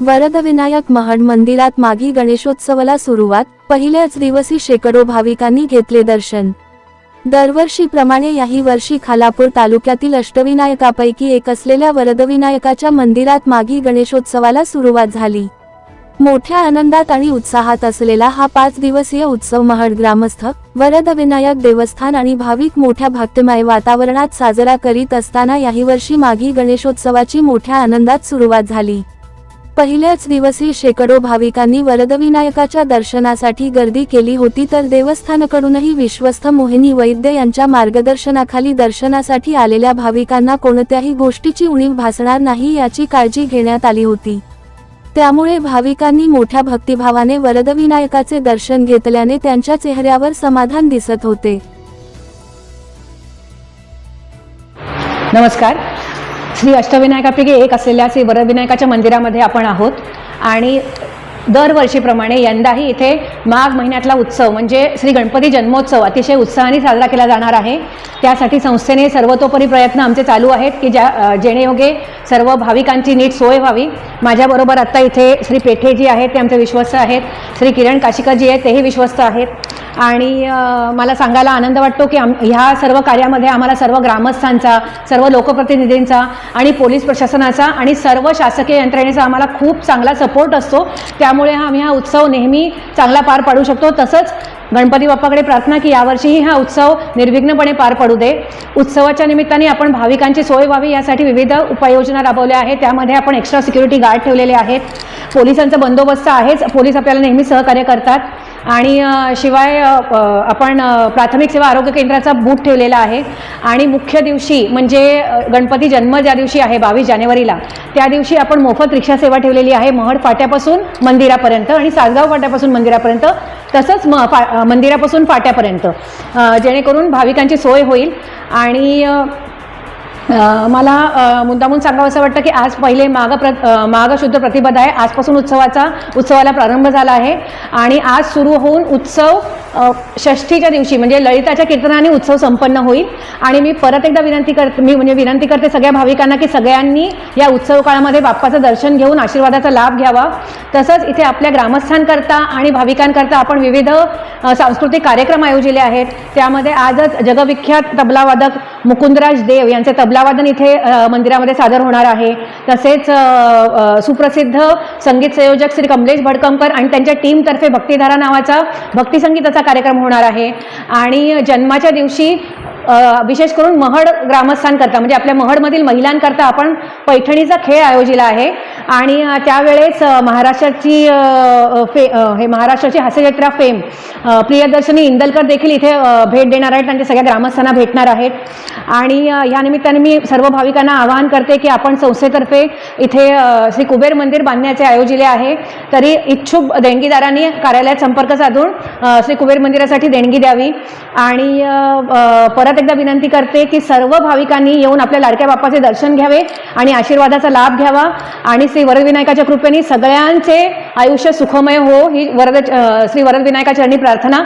वरदविनायक महड मंदिरात मागी गणेशोत्सवाला सुरुवात पहिल्याच दिवशी शेकडो भाविकांनी घेतले दर्शन. दरवर्षीप्रमाणे याही वर्षी खालापूर तालुक्यातील अष्टविनायकापैकी एक असलेल्या वरदविनायकाच्या मंदिरात मागी गणेशोत्सवाला सुरुवात झाली. मोठ्या आनंदात आणि उत्साहात असलेला हा पाच दिवसीय उत्सव महड ग्रामस्थ वरदविनायक देवस्थान आणि भाविक मोठ्या भक्तमय वातावरणात साजरा करीत असताना याही वर्षी माघी गणेशोत्सवाची मोठ्या आनंदात सुरुवात झाली. पहिल्याच दिवशी शेकडो भाविकांनी वरदविनायकाच्या दर्शनासाठी गर्दी केली होती तर देवस्थानकडूनही विश्वस्त मोहिनी वैद्य यांच्या मार्गदर्शनाखाली दर्शनासाठी आलेल्या भाविकांना कोणत्याही गोष्टीची उणीव भासणार नाही याची काळजी घेण्यात आली होती. त्यामुळे भाविकांनी मोठ्या भक्तिभावाने वरदविनायकाचे दर्शन घेतल्याने त्यांच्या चेहऱ्यावर समाधान दिसत होते. नमस्कार. श्री अष्टविनायकापैकी एक असलेल्या श्री वरविनायकाच्या मंदिरामध्ये आपण आहोत. आणि दरवर्षीप्रमाणे यंदाही इथे माघ महिन्यातला उत्सव म्हणजे श्री गणपती जन्मोत्सव अतिशय उत्साहाने साजरा केला जाणार आहे. त्यासाठी संस्थेने सर्वतोपरी प्रयत्न आमचे चालू आहेत की ज्या अ, जेणेयोगे सर्व भाविकांची नीट सोय व्हावी. माझ्याबरोबर आत्ता इथे श्री पेठे जी आहेत ते आमचे विश्वस्त आहेत. श्री किरण काशिकर जी आहेत तेही विश्वस्त आहेत. आणि मला सांगायला आनंद वाटतो की आम ह्या सर्व कार्यामध्ये आम्हाला सर्व ग्रामस्थांचा सर्व लोकप्रतिनिधींचा आणि पोलीस प्रशासनाचा आणि सर्व शासकीय यंत्रणेचा आम्हाला खूप चांगला सपोर्ट असतो. त्या त्यामुळे हा आम्ही हा उत्सव नेहमी चांगला पार पाडू शकतो. तसंच गणपती बाप्पाकडे प्रार्थना की यावर्षीही हा उत्सव निर्विघ्नपणे पार पडू दे. उत्सवाच्या निमित्ताने आपण भाविकांची सोय व्हावी यासाठी विविध उपाययोजना राबवल्या आहेत. त्यामध्ये आपण एक्स्ट्रा सिक्युरिटी गार्ड ठेवलेले आहेत. पोलिसांचा बंदोबस्त आहेच. पोलीस आपल्याला नेहमी सहकार्य करतात. आणि शिवाय आपण प्राथमिक सेवा आरोग्य केंद्राचा बूथ ठेवलेला आहे. आणि मुख्य दिवशी म्हणजे गणपती जन्म ज्या दिवशी आहे बावीस जानेवारीला त्या दिवशी आपण मोफत रिक्षा सेवा ठेवलेली आहे महड फाट्यापासून मंदिरापर्यंत आणि सासगाव फाट्यापासून मंदिरापर्यंत तसंच म फा मंदिरापासून फाट्यापर्यंत. जेणेकरून भाविकांची सोय होईल. आणि मला मुद्दामून सांगावं असं वाटतं की आज पहिले माघ प्र माग शुद्ध प्रतिपदा आहे. आजपासून उत्सवाचा उत्सवाला प्रारंभ झाला आहे. आणि आज सुरू होऊन उत्सव षष्ठीच्या दिवशी म्हणजे ललिताच्या कीर्तनाने उत्सव संपन्न होईल. आणि मी परत एकदा विनंती करते मी म्हणजे विनंती करते सगळ्या भाविकांना की सगळ्यांनी या उत्सव काळामध्ये बाप्पाचं दर्शन घेऊन आशीर्वादाचा लाभ घ्यावा. तसंच इथे आपल्या ग्रामस्थांकरता आणि भाविकांकरता आपण विविध सांस्कृतिक कार्यक्रम आयोजिले आहेत. त्यामध्ये आजच जगविख्यात तबलावादक मुकुंदराज देव यांचे तबलावादन इथे मंदिरामध्ये सादर होणार आहे. तसेच सुप्रसिद्ध संगीत संयोजक श्री कमलेश भडकमकर आणि त्यांच्या टीमतर्फे भक्तिधारा नावाचा भक्तिसंगीताचा कार्यक्रम होणार आहे. आणि जन्माच्या दिवशी विशेष करून महड ग्रामस्थांकरता म्हणजे आपल्या महडमधील महिलांकरता आपण पैठणीचा खेळ आयोजिला आहे. आणि त्यावेळेस महाराष्ट्राची फे हे महाराष्ट्राची हास्यजत्रा फेम प्रियदर्शनी इंदलकर देखील इथे भेट देणार आहेत. त्यांच्या सगळ्या ग्रामस्थांना भेटणार आहेत. आणि या निमित्ताने मी सर्व भाविकांना आवाहन करते की आपण संस्थेतर्फे इथे श्री कुबेर मंदिर बांधण्याचे आयोजिले आहे. तरी इच्छुक देणगीदारांनी कार्यालयात संपर्क साधून श्री कुबेर मंदिरासाठी देणगी द्यावी. आणि परत परत एकदा विनंती करते की सर्व भाविकांनी येऊन आपल्या लाडक्या बाप्पाचे दर्शन घ्यावे आणि आशीर्वादाचा लाभ घ्यावा. आणि श्री वरदविनायकाच्या कृपेने सगळ्यांचे आयुष्य सुखमय हो. ही वरद श्री वरदविनायकाच्या प्रार्थना.